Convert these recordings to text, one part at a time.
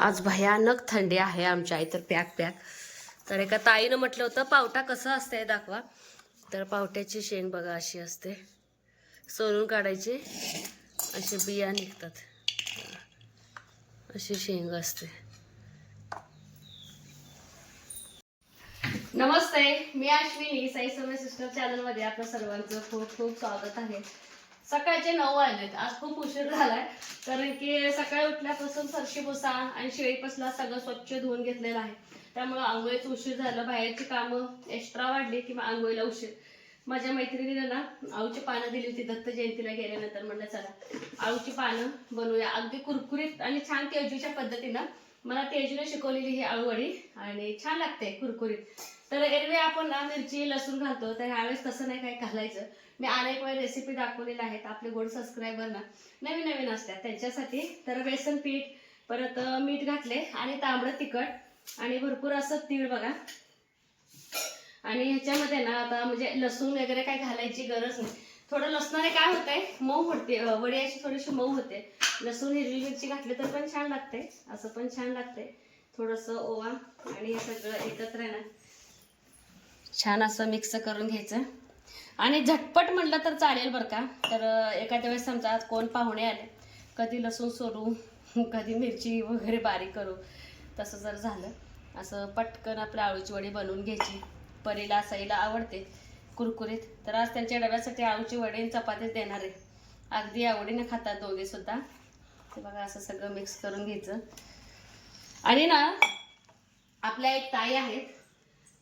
आज भयानक थंडी आहे आमच्या इथं पॅक पॅक. तर एका ताईनं म्हटलं होतं पावटा कसं असतंय दाखवा. तर पावट्याची शेंग बघा अशी असते. सोलून काढायची. असे बिया निघतात. अशी शेंग असते. नमस्ते मी अश्विनी साई समय सिस्टर चॅनलमध्ये मध्ये सर्वांचं खूप खूप स्वागत आहे. सकाळचे नऊ वाजलेत. आज खूप उशीर झालाय. कारण की सकाळी उठल्यापासून फरशी भुसा आणि शेळीपासला सगळं स्वच्छ धुवून घेतलेलं आहे. त्यामुळं आंघोळीच उशीर झालं. बाहेरची कामं एक्स्ट्रा वाढली किंवा आंघोळीला उशीर. माझ्या मैत्रिणीने ना आळूची पानं दिली होती. दत्त जयंतीला गेल्यानंतर म्हणलं चला आळूची पानं बनवूया. अगदी कुरकुरीत आणि छान तेजूच्या पद्धतीनं मला तेजूने शिकवलेली ही आळूवडी आणि छान लागते कुरकुरीत. तर एरवी आपण ना मिरची लसूण घालतो. तर ह्यावेळेस तसं नाही काय घालायचं. मी अनेक वेळ रेसिपी दाखवलेल्या आहेत. आपले गोड सबस्क्रायबर ना नवीन नवीन असतात. त्यांच्यासाठी तर बेसन पीठ परत मीठ घातले आणि तांबडं तिखट आणि भरपूर असं तीळ बघा. आणि ह्याच्यामध्ये ना आता म्हणजे लसूण वगैरे काही घालायची गरज नाही. थोडं लसणाने काय होतंय? मऊ होते अं, वडी अशी थोडीशी मऊ होते. लसूण हिरवी मिरची घातली तर पण छान लागते. असं पण छान लागते. थोडंसं ओवा आणि हे सगळं एकत्र आहे ना. छान असं मिक्स करून घ्यायचं. आणि झटपट म्हटलं तर चालेल बरं का. तर एखाद्या वेळेस समजा कोण पाहुणे आले. कधी लसूण सोडू कधी मिरची वगैरे बारीक करू. तसं जर झालं असं पटकन आपल्या आळूची वडी बनवून घ्यायची. परीला साईला आवडते. कुरकुरीत. तर आज त्यांच्या डब्यासाठी आळूची वडे चपातीच देणार आहे. अगदी आवडीने खातात दोघे सुद्धा. ते बघा असं सगळं मिक्स करून घ्यायचं. आणि ना आपल्या एक ताई आहेत.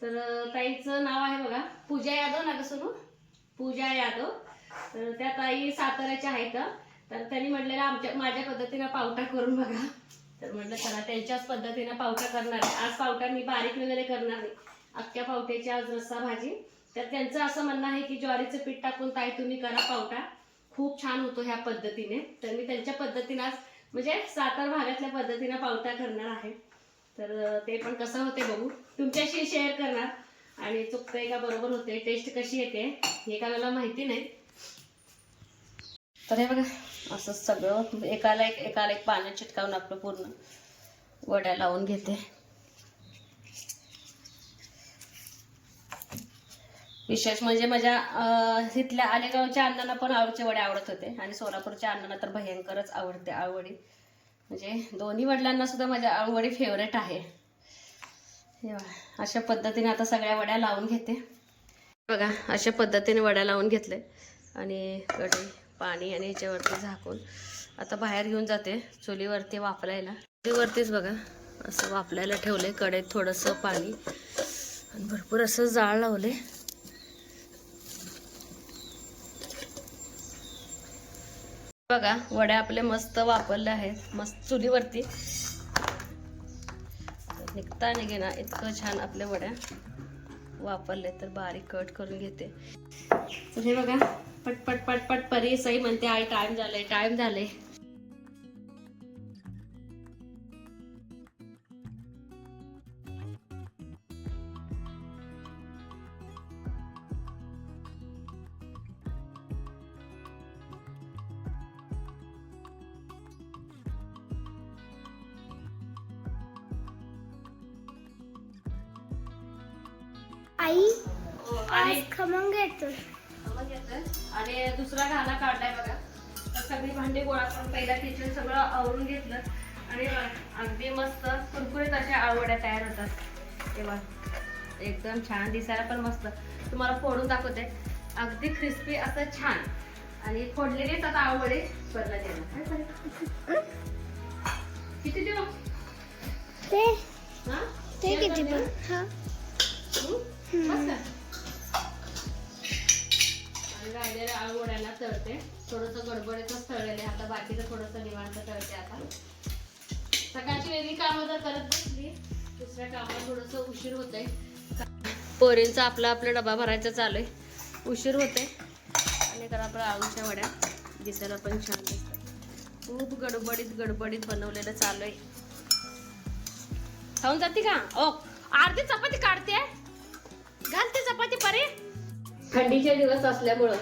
तर ताईचं नाव आहे बघा पूजा यादव ना कसं सोनू? पूजा यादव. तर त्या ताई साताऱ्याच्या आहेत. तर त्यांनी म्हटलेलं आमच्या माझ्या पद्धतीनं पावटा करून बघा. तर म्हटलं चला त्यांच्याच पद्धतीनं पावटा करणार आहे. आज पावटा मी बारीक वगैरे करणार नाही. अख्ख्या पावट्याची आज रस्सा भाजी. तर त्यांचं असं म्हणणं आहे की ज्वारीचं पीठ टाकून ताई तुम्ही करा पावटा. खूप छान होतो ह्या पद्धतीने. तर मी त्यांच्या पद्धतीनं आज म्हणजे सातार भागातल्या पद्धतीनं पावटा करणार आहे. तर ते पण कसं होते बघू. तुमच्याशी शेअर करणार. आणि चुकतंय का बरोबर होते? टेस्ट कशी येते? हे का मला माहिती नाही. तर हे बघा असं सगळं एकाला एक एकाला एक पाण्यात चिटकावून आपलं पूर्ण वड्या लावून घेते. विशेष म्हणजे माझ्या इथल्या आलेगावच्या अण्णांना पण आळूचे वडे आवडत होते. आणि सोलापूरच्या अण्णांना तर भयंकरच आवडते आळूवडी म्हणजे दोन्ही वडिलांना सुद्धा माझ्या आळूवडी फेवरेट आहे. अशा पद्धतीने आता सगळ्या वड्या लावून घेते. बघा अशा पद्धतीने वड्या लावून घेतले. आणि कढई पाणी आणि याच्यावरती झाकून आता बाहेर घेऊन जाते चुलीवरती वापरायला चुलीवरतीच बघा असं वापरायला ठेवले. कढईत थोडंसं पाणी आणि भरपूर असं जाळ लावले. बघा वड्या आपले मस्त वापरले आहेत मस्त चुलीवरती. निघता निघेना इतकं छान आपल्या वड्या वापरले तर बारीक कट करून घेते. तर हे बघा पटपट पटपट परी सई म्हणते आई टाइम झाले टाइम झाले आणि खमंग येतो मग येतोय. आणि दुसरा घाला काढलाय बघा. तर सगळी भांडी गोळा करून पहिला किचन सगळं आवरून घेतलं. आणि अगदी मस्त कुरकुरीत अशा आवड्या तयार होतात. तेव्हा एकदम छान दिसायला पण मस्त. तुम्हाला फोडून दाखवते. अगदी क्रिस्पी असं छान. आणि फोडलेलीच आता आवडे बदला देणार? किती देऊ? ते किती पण? राहिलेल्या आळू वड्याला तळते. थोडंसं गडबडीतच तळलेले आता बाकीचं थोडंसं निवांत तळते आता. सकाळची वेगळी कामं जर करत बसली दुसऱ्या कामाला थोडंसं उशीर होतंय. पोरींचा आपला आपला डबा भरायचा चालू आहे. उशीर होते आणि तर आपल्या आळूच्या वड्या दिसायला पण छान दिसतात. खूप गडबडीत गडबडीत बनवलेलं चालू आहे. खाऊन जाते का? ओ अर्धी चपाती काढते. घालते चपाती परे. थंडीचे दिवस असल्यामुळं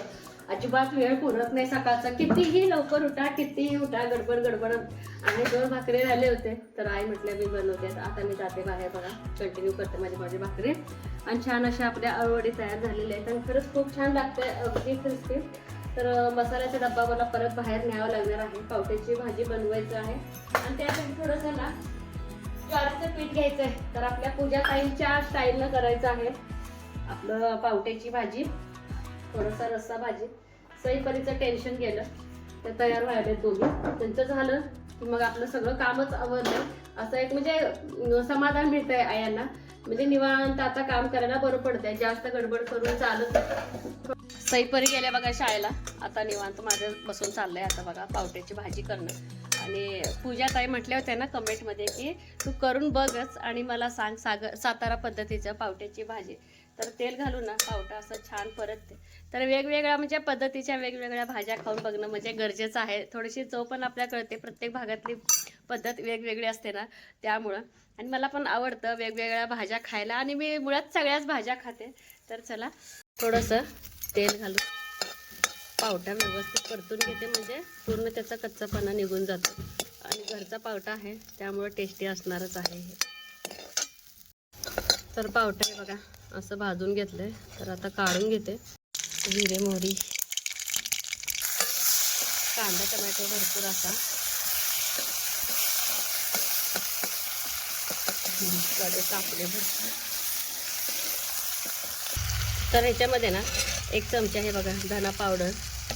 अजिबात वेळ पुरत नाही सकाळचा. कितीही लवकर उठा कितीही उठा गडबड गडबड. आणि दोन भाकरी राहिले होते तर आई म्हटल्या मी बनवते आता मी जाते बाहेर बघा. कंटिन्यू करते माझी माझी भाकरी. आणि छान अशा आपल्या आवडी तयार झालेल्या आहेत आणि खरंच खूप छान लागते अगदी क्रिस्पी तर मसाल्याचा डब्बा मला परत बाहेर न्यावा लागणार आहे. पावट्याची भाजी बनवायचं आहे. आणि त्यासाठी थोडंसं ना ज्वारीचं पीठ घ्यायचं आहे तर आपल्या पूजा ताईंच्या स्टाईलनं करायचं आहे. आपलं पावट्याची भाजी थोडासा रस्सा भाजी. सईपरीचं टेन्शन गेलं. ते तयार व्हायला दोघी. त्यांचं झालं की मग आपलं सगळं कामच आवडलं असं एक म्हणजे समाधान समाधान आहे आयांना. म्हणजे निवांत आता काम करायला बरं पडतंय. जास्त गडबड करून चालत सईपरी गेल्या बघा शाळेला. आता निवांत माझं बसून चाललंय आता बघा पावट्याची भाजी करणं. आणि पूजा ताई म्हटल्या होत्या ना कमेंटमध्ये की तू करून बघच आणि मला सांग सागर सातारा पद्धतीचं पावट्याची भाजी. तर तेल घालू ना पावटा असं छान परतते तर वेगवेगळ्या म्हणजे पद्धतीच्या वेगवेगळ्या भाज्या खाऊन बघणं म्हणजे गरजेचं आहे. थोडीशी चव पण आपल्या कळते. प्रत्येक भागातली पद्धत वेगवेगळी असते ना त्यामुळं. आणि मला पण आवडतं वेगवेगळ्या भाज्या खायला. आणि मी मुळात सगळ्याच भाज्या खाते. तर चला थोडंसं तेल घालू पावटा व्यवस्थित परतून घेते. म्हणजे पूर्ण त्याचा कच्चापणा निघून जातो. आणि घरचा पावटा आहे. त्यामुळं टेस्टी असणारच आहे हे. तर पावटा आहे बघा. असं भाजून घेतलंय. तर आता काढून घेते. जिरे मोहरी. कांदा टमॅटो भरपूर असा. कडे कापले भरपूर. तर ह्याच्यामध्ये ना एक चमचा हे बघा धना पावडर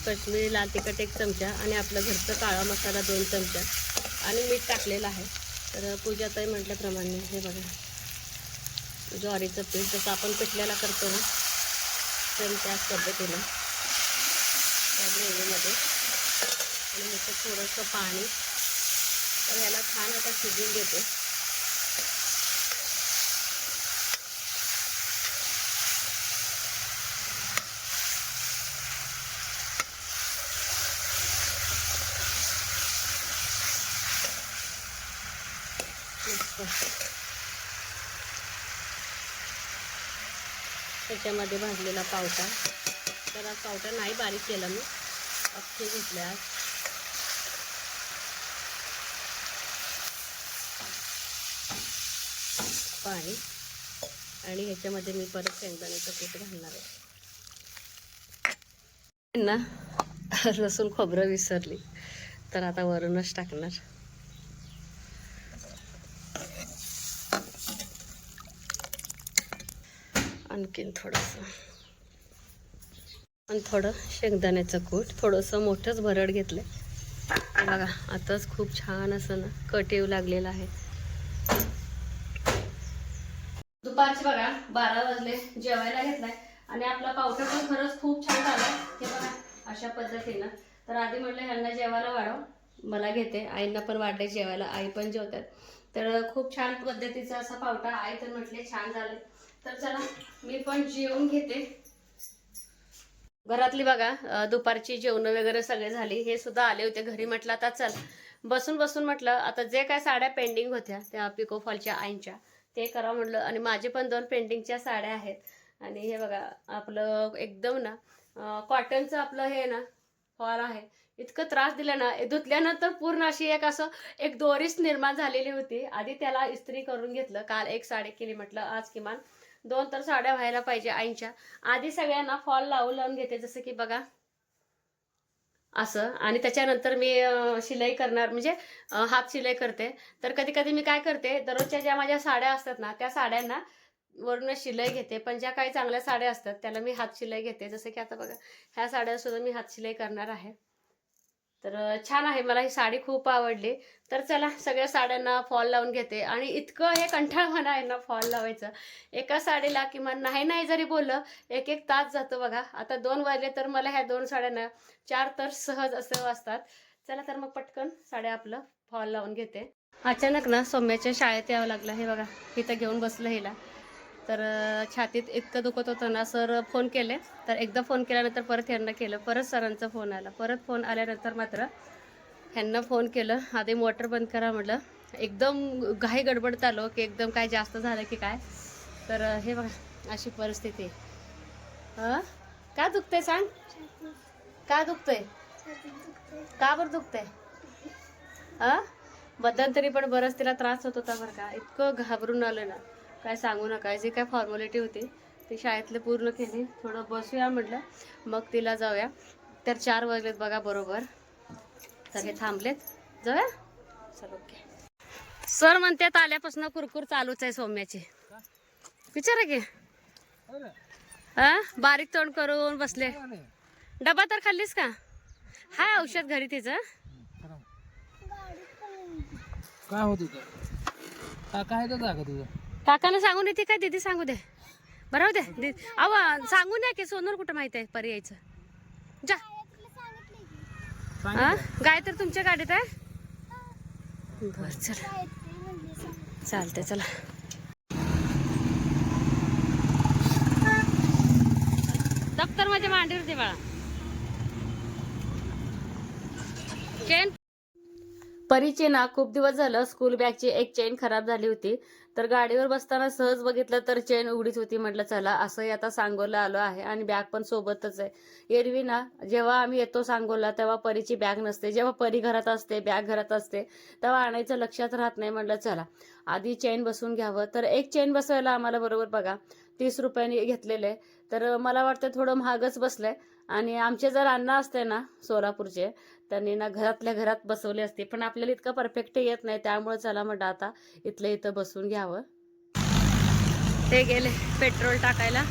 कश्मीरी लाल तिखट एक चमचा आणि आपलं घरचं काळा मसाला दोन चमचा. आणि मीठ टाकलेलं आहे. तर पूजाताई म्हटल्याप्रमाणे हे बघा. ज्वारीचं पीठ जसं आपण पिठल्याला करतो ना त्याच पद्धतीनं त्या ग्रेव्हीमध्ये. आणि ह्याचं थोडंसं पाणी तर ह्याला छान आता शिजून घेते मस्त त्याच्यामध्ये भाजलेला पावटा. तर आज पावटा नाही बारीक केला मी. अख्खे घेतले आज. पाणी. आणि ह्याच्यामध्ये मी परत शेंगदाण्याचं पीठ घालणार आहे. ना लसूण खोबरं विसरली. तर आता वरूनच टाकणार. आणखीन थोडंसं. आणि थोडं शेंगदाण्याचं कूट. थोडंसं मोठंच भरड घेतलं बघा आताच खूप छान असं ना कट येऊ लागलेलं आहे. दुपारचे बघा बारा वाजले. जेवायला घेतलाय. आणि आपला पावटा पण खरंच खूप छान झाला हे बघा अशा पद्धतीनं. तर आधी म्हटलं ह्यांना जेवायला वाढव. मला घेते. आईंना पण वाढले जेवायला. आई पण जेवतात. तर खूप छान पद्धतीचा असा पावटा. आई तर म्हटले छान झाले. तर चला मी पण जेवून घेते. घरातली बघा दुपारची जेवण वगैरे सगळे झाली हे सुद्धा आले होते. घरी म्हटलं आता चल. बसून बसून म्हटलं आता जे काय साड्या पेंडिंग होत्या त्या पिको फॉलच्या आईंच्या ते करा म्हटलं. आणि माझे पण दोन पेंडिंगच्या साड्या आहेत. आणि हे बघा आपलं एकदम ना कॉटनचं आपलं हे ना फॉल आहे. इतकं त्रास दिला ना धुतल्यानंतर पूर्ण अशी एक असं एक दोरीच निर्माण झालेली होती. आधी त्याला इस्त्री करून घेतलं काल एक साडी केली म्हटलं आज किमान दोन तर साड्या व्हायला पाहिजे आईंच्या. आधी सगळ्यांना फॉल लावून लावून घेते जसं की बघा. असं. आणि त्याच्यानंतर मी शिलाई करणार म्हणजे हाफ हात शिलाई करते. तर कधी कधी मी काय करते दररोजच्या ज्या माझ्या साड्या असतात ना त्या साड्यांना वरून शिलाई घेते. पण ज्या काही चांगल्या साड्या असतात त्याला मी हात शिलाई घेते. जसं की आता बघा ह्या साड्या सुद्धा मी हात शिलाई करणार आहे. तर छान आहे. मला ही साडी खूप आवडली. तर चला सगळ्या साड्यांना फॉल लावून घेते. आणि इतकं हे कंठाळवाणं आहे ना फॉल लावायचं. एका साडीला किमान नाही नाही जरी बोललं एक एक तास जातो बघा. आता दोन वाजले तर मला ह्या दोन साड्यांना चार तर सहज असं वाजतात. चला तर मग पटकन साड्या आपलं फॉल लावून घेते. अचानक ना सौम्याच्या शाळेत यावं लागलं. हे बघा इथं घेऊन बसलं हिला. तर छातीत इतकं दुखत होतं ना सर फोन केले. तर एकदा फोन केल्यानंतर परत ह्यांना केलं. परत सरांचा फोन आला. परत फोन आल्यानंतर मात्र ह्यांना फोन केलं. आधी मोटर बंद करा म्हटलं. एकदम घाई गडबडत आलो की एकदम काय जास्त झालं की काय. तर हे बघा अशी परिस्थिती. हां का दुखते सांग? का दुखतंय? का बरं दुखतंय? हा मध्यंतरी पण बरंच तिला त्रास होत होता बरं का. इतकं घाबरून आलं ना. काय सांगू नका. जी काय फॉर्मॅलिटी होती ती शाळेतले पूर्ण केली. थोडं बसूया म्हटलं. मग तिला जाऊया. तर चार वाजलेत बघा बरोबर. सगळे थांबलेत. जाऊया? चल ओके. सर म्हणतात आल्यापासून कुरकुर चालूच आहे सौम्याची. विचारा की. हा बारीक तोंड करून बसले. डबा तर खाल्लीस का? हाय औषध घरी तिचं. काय होत काय तुझं? काकांना सांगून येते काय? दीदी सांगू दे. बरं दे. दी- अव सांगून या की सोनर कुठं माहीत आहे परी यायचं जा हा? गाय तर तुमच्या गाडीत आहे? बर चला. चालते चला. दप्तर माझ्या मांडीवरती बाळा चेन परीचे ना खूप दिवस झालं स्कूल बॅगची एक चेन खराब झाली होती. तर गाडीवर बसताना सहज बघितलं तर चेन उघडीच होती म्हटलं चला असंही आता सांगोला आलो आहे आणि बॅग पण सोबतच आहे. एरवी ना जेव्हा आम्ही येतो सांगोला तेव्हा परीची बॅग नसते. जेव्हा परी घरात असते बॅग घरात असते तेव्हा आणायचं लक्षात राहत नाही म्हटलं चला आधी चेन बसवून घ्यावं. तर एक चेन बसवायला आम्हाला बरोबर बघा तीस रुपयांनी घेतलेले तर मला वाटतं थोडं महागच बसलंय. आणि आमचे जर अण्णा असते ना सोलापूरचे त्यांनी ना घरातल्या घरात बसवले असते. पण आपल्याला इतकं परफेक्ट येत नाही त्यामुळे चला म्हटलं आता इथलं इथं बसून घ्यावं. ते गेले पेट्रोल टाकायला.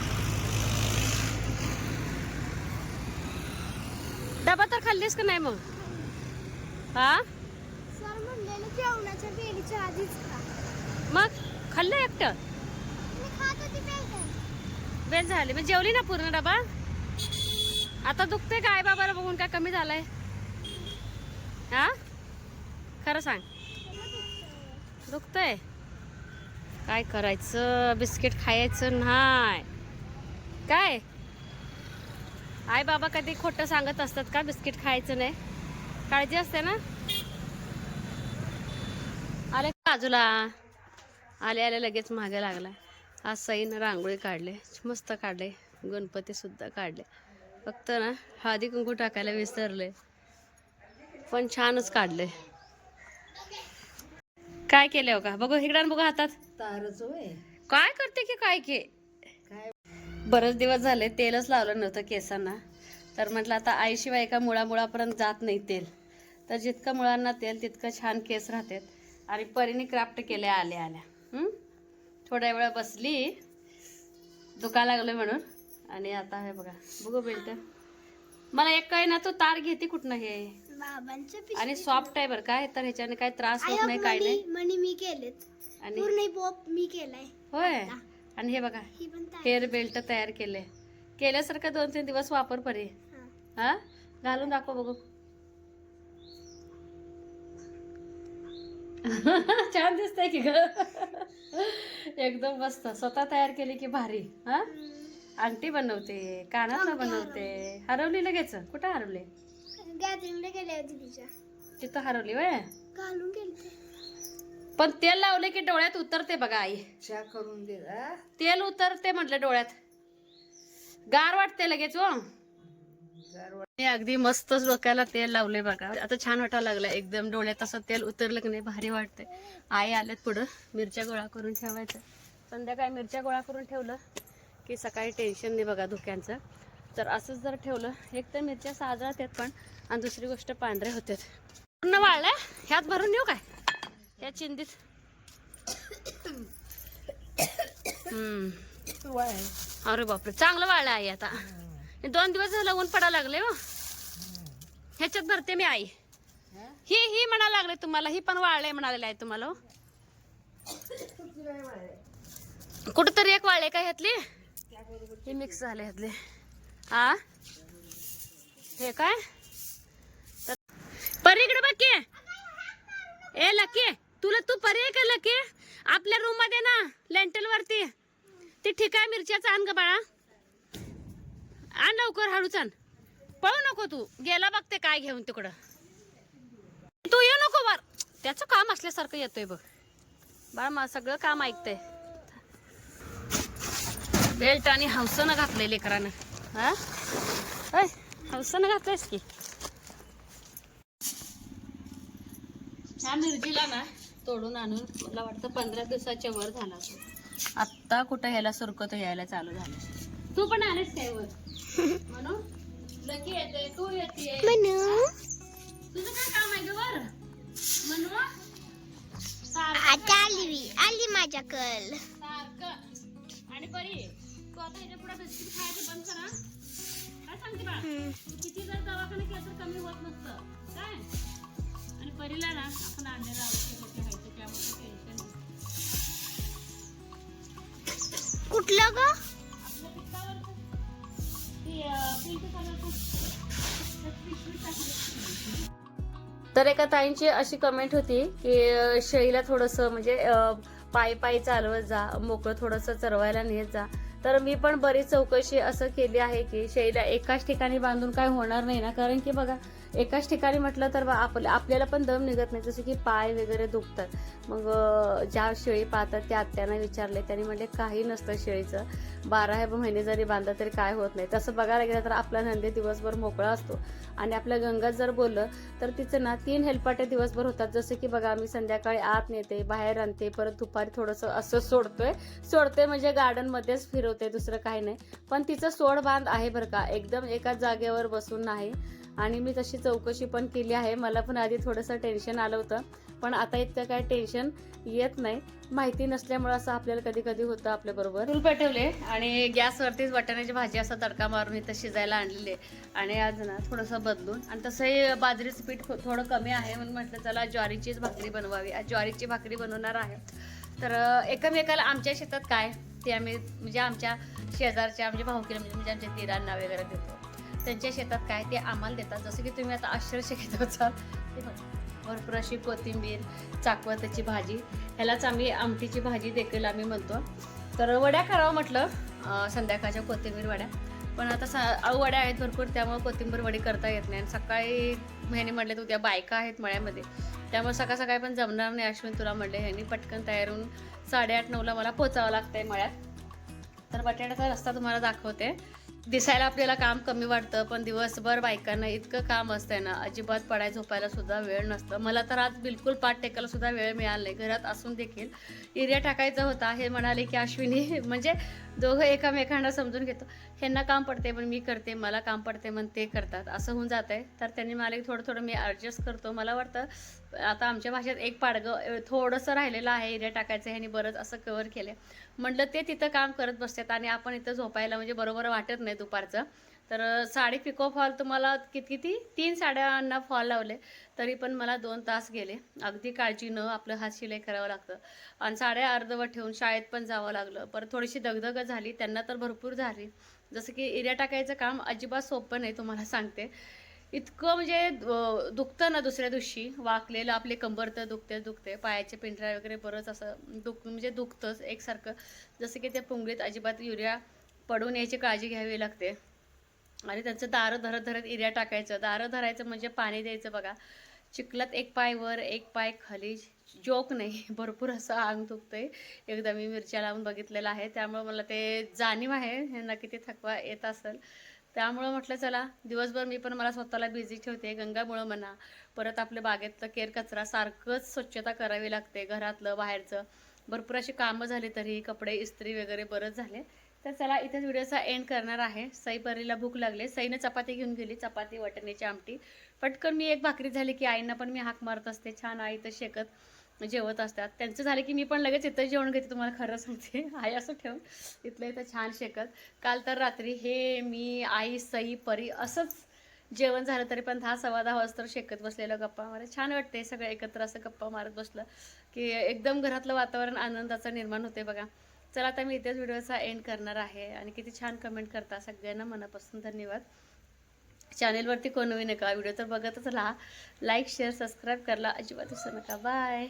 डबा तर खाल्लीस का नाही मग? हा? मग? खाल्लं एकटं? बेल झाली. मग जेवली ना पूर्ण डबा? आता दुखते काय बाबाला बघून? काय कमी झालंय? हा? खरं सांग. दुखतंय? काय करायचं? बिस्किट खायचं नाही. काय? आई बाबा कधी खोटं सांगत असतात का बिस्किट खायचं नाही? काळजी असते ना? आले बाजूला? आले आले लगेच मागे लागला. आज सईनं रांगोळी काढले. मस्त काढले. गणपती सुद्धा काढले. फक्त ना हळदी कुंकू टाकायला विसरले. पण छानच काढले. काय केले हो का? बघू इकडं बघू हातात. काय करते की काय की? बरेच दिवस झाले तेलच लावलं नव्हतं केसांना. तर म्हटलं आता आईशिवाय एका मुळामुळापर्यंत जात नाही तेल. तर जितकं मुळांना तेल तितकं छान केस राहतात. आणि परीने क्राफ्ट केले आल्या आल्या? थोड्या वेळा बसली. दुखा लागलं म्हणून. आणि आता हे बघा बघू बेल्ट. मला एक काय ना तो तार घेते कुठनं हे? आणि सॉफ्ट आहे बरं काय तर ह्याच्याने काय त्रास होत नाही काय नाही. मनी मी केलेत. आणि मी केलाय. होय. आणि हे बघा. हेअर बेल्ट तयार केले केल्यासारखं दोन तीन दिवस वापर परी. हा. हा? घालून दाखव बघू. छान दिसतंय की ग. एकदम मस्त. स्वतः तयार केली की भारी. हा? अंगठी बनवते कानातलं बनवते. हरवली लगेच कुठं हरवले? गॅदरिंगला गेले होते तिच्या. तिथं हरवली वय? घालून गेलते. पण तेल लावले की डोळ्यात उतरते बघा आई. करून दे तेल उतरते म्हटलं डोळ्यात. गार वाटते लगेच हो. मी अगदी मस्त डोक्याला तेल लावले बघा. आता छान वाटायला लागलं. एकदम डोळ्यात असं तेल उतरलं की नाही भारी वाटते आई आल्यात पुढं. मिरच्या गोळा करून ठेवायचं. संध्याकाळी मिरच्या गोळा करून ठेवलं. की सकाळी टेन्शन नाही बघा धुक्यांचं. तर असंच जर ठेवलं एक तर मिरच्या साजरा आहेत पण आणि दुसरी गोष्ट पांढऱ्या होत्यात. पूर्ण वाळल्या? ह्यात भरून येऊ काय? ह्या चिंदीत. अरे बापरे चांगलं वाळलं आई आता. दोन दिवस झालं ऊन पडायला लागले हो. ह्याच्यात भरते मी आई. ही ही म्हणायला लागले तुम्हाला ही पण वाळले म्हणालेले आहे तुम्हाला हो. कुठंतरी एक वाळले का ह्यातली? हे मिक्स झाले ह्यातले. हा हे काय? परी इकडे बघ की. ए लकी तुला तू परी आहे का लकी? आपल्या रूममध्ये ना लेंटल वरती. ती ठीक आहे मिरच्याचा आण ग बाळा. आण लवकर हळूच आण. पळू नको तू. गेला बघते काय घेऊन तिकडं. तू ये नको वर. त्याचं काम असल्यासारखं येतोय बघ. बाळा सगळं काम ऐकतंय. बेल्ट आणि हौसनं घातलंय लेकरानं. हा? हौसानं घातलंयस की. ह्या ना तोडून आणून मला वाटतं पंधरा दिवसाच्या वर झाला. आत्ता कुठं ह्याला सुरकत यायला चालू झालं. तू पण आलेस काय वर? म्हणून लकी येते तू येते. म्हणू तुझं काय काम आहे ग वर? म्हणू सारखं. आता आली मी आली माझ्या कल सारखं. आणि बरी तू आता ह्याच्या पुढे बिस्किट खायचं बंद करा. काय सांगते बा किती जर दवाखाना केला तर कमी होत नसतं. काय? आणि परीला ना आपण आणलेलं आवडतं ते खायचं त्यामुळे टेन्शन नाही. कुठलं ग? आपल्या पिकावरचं ते अं, पिंक कलरचं त्यात पिशवी टाकली. तर एका ताईंची अशी कमेंट होती की अं, शेळीला थोडंसं म्हणजे पायी पायी चालवत जा मोकळं थोडंसं चरवायला नेत जा. तर मी पण बरीच चौकशी असं केली आहे की शेळीला एकाच ठिकाणी बांधून काय होणार नाही ना. कारण की बघा एकाच ठिकाणी म्हटलं तर बा आपल्या आपल्याला पण दम निघत नाही. जसं की पाय वगैरे दुखतात. मग ज्या शेळी पाहतात त्या आत्यानं विचारले. त्यांनी म्हणले काही नसतं शेळीचं. बारा हे महिने जरी बांधलं तरी काय होत नाही. तसं बघायला गेलं तर आपला नंदी दिवसभर मोकळा असतो. आणि आपल्या गंगात जर बोललं तर तिचं ना तीन हेलपाटे दिवसभर होतात. जसं की बघा मी संध्याकाळी आत नेते बाहेर आणते परत दुपारी थोडंसं असं सोडतोय. सोडते म्हणजे गार्डनमध्येच फिरवते दुसरं काही नाही. पण तिचं सोड बांध आहे बरं का. एकदम एकाच जागेवर बसून नाही. आणि मी तशी चौकशी पण केली आहे. मला पण आधी थोडंसं टेन्शन आलं होतं. पण आता इतकं काय टेन्शन येत नाही. माहिती नसल्यामुळे असं आपल्याला कधी कधी होतं आपल्या बरोबर. चूल पेटवले आणि गॅसवरतीच वाटाण्याची भाजी असा तडका मारून इथं शिजायला आणलेली. आणि आज ना थोडंसं बदलून आणि तसंही बाजरीचं पीठ थोडं कमी आहे म्हणून म्हटलं चला ज्वारीचीच भाकरी बनवावी. आज ज्वारीची भाकरी बनवणार आहे तर एकमेकाला आमच्या शेतात काय? ते आम्ही म्हणजे आमच्या शेजारच्या म्हणजे भाऊ म्हणजे म्हणजे आमच्या तिरांना वगैरे देतो. त्यांच्या शेतात काय ते आम्हाला देतात. जसं की तुम्ही आता अक्षरशः घेत असाल ते भरपूर अशी कोथिंबीर चाकवताची भाजी. ह्यालाच आम्ही आमटीची भाजी देखील आम्ही म्हणतो. तर वड्या करावं म्हटलं संध्याकाळच्या कोथिंबीर वड्या. पण आता सा वड्या आहेत भरपूर त्यामुळे कोथिंबीर वडी करता येत नाही. आणि सकाळी ह्याने म्हटले तर उद्या बायका आहेत मळ्यामध्ये. त्यामुळे सकाळ सकाळी पण जमणार नाही अश्विन तुला म्हटले ह्यांनी पटकन तयार होऊन साडेआठ नऊला मला पोचावं लागतंय मळ्यात. तर बटाट्याचा रस्ता तुम्हाला दाखवते. दिसायला आपल्याला काम कमी वाटतं पण दिवसभर बायकांना इतकं काम असतंय ना अजिबात पडाय झोपायला सुद्धा वेळ नसतं. मला तर आज बिलकुल पाठ टेकायला सुद्धा वेळ मिळाला नाही. घरात असून देखील एरिया टाकायचा होता. हे म्हणाले की अश्विनी म्हणजे दोघं एकामेकांना समजून घेतो. ह्यांना काम पडते पण मी करते मला काम पडते पण ते करतात. असं होऊन जात आहे तर त्यांनी मला एक थोडं थोडं मी ॲडजस्ट करतो. मला वाटतं आता आमच्या भाषेत एक पाडगं थोडंसं राहिलेलं आहे एरिया टाकायचं ह्यांनी बरंच असं कवर केलं म्हटलं ते तिथं काम करत बसतात आणि आपण इथं झोपायला म्हणजे बरोबर वाटत नाही दुपारचं. तर साडी पिको फॉल तुम्हाला किती किती? तीन साड्यांना फॉल लावले. तरी पण मला दोन तास गेले. अगदी काळजी न आपलं हात शिलाई करावं लागतं. आणि साड्या अर्धवट ठेवून शाळेत पण जावं लागलं. परत थोडीशी दगदग झाली. त्यांना तर भरपूर झाली. जसं की एरिया टाकायचं काम अजिबात सोपं नाही तुम्हाला सांगते. इतकं म्हणजे दुखतं ना दुसऱ्या दिवशी. वाकलेलं आपले कंबर तर दुखते दुखते. पायाचे पिंढऱ्या वगैरे बरंच असं दुख म्हणजे दुखतंच एकसारखं. जसं की त्या पुंगळीत अजिबात युरिया पडून यायची काळजी घ्यावी लागते. आणि त्यांचं दारं धरत धरत इऱ्या टाकायचं. दारं धरायचं म्हणजे पाणी द्यायचं बघा. चिखलात एक पाय वर एक पाय खाली. जोक नाही भरपूर असं अंग दुखतंय. एकदा मी मिरच्या लावून बघितलेलं आहे. त्यामुळे मला ते जाणीव आहे. ह्यांना किती थकवा येत असेल. त्यामुळं म्हटलं चला दिवसभर मी पण मला स्वतःला बिझी ठेवते. गंगामुळं म्हणा. परत आपल्या बागेतलं केर कचरा सारखंच स्वच्छता करावी लागते. घरातलं बाहेरचं. भरपूर अशी कामं झाली तरी कपडे इस्त्री वगैरे बरंच झाले. तर चला इथेच व्हिडिओचा एंड करणार आहे. सई परीला भूक लागले. सईनं चपाती घेऊन गेली चपाती वाटण्याची आमटी. पटकन मी एक भाकरी झाली की आईंना पण मी हाक मारत असते. छान आई तर शेकत जेवत असतात. त्यांचं झालं की मी पण लगेच इथं जेवण घेते तुम्हाला खरं सांगते. आई असं ठेवून इथलं इथं छान शेकत. काल तर रात्री हे मी आई सई परी असंच जेवण झालं तरी पण दहा सव्वा दहा वाजता शेकत बसलेलं गप्पा मारत. छान वाटते सगळं एकत्र असं गप्पा मारत बसलं की एकदम घरातलं वातावरण आनंदाचं निर्माण होते बघा. चला आता मी इथेच व्हिडिओचा एंड करणार आहे. आणि किती छान कमेंट करता सगळ्यांना मनापासून धन्यवाद. चॅनेलवरती कोण नका व्हिडिओ तर बघतच राहा. लाईक शेअर सबस्क्राईब करायला अजिबात विसरू नका. बाय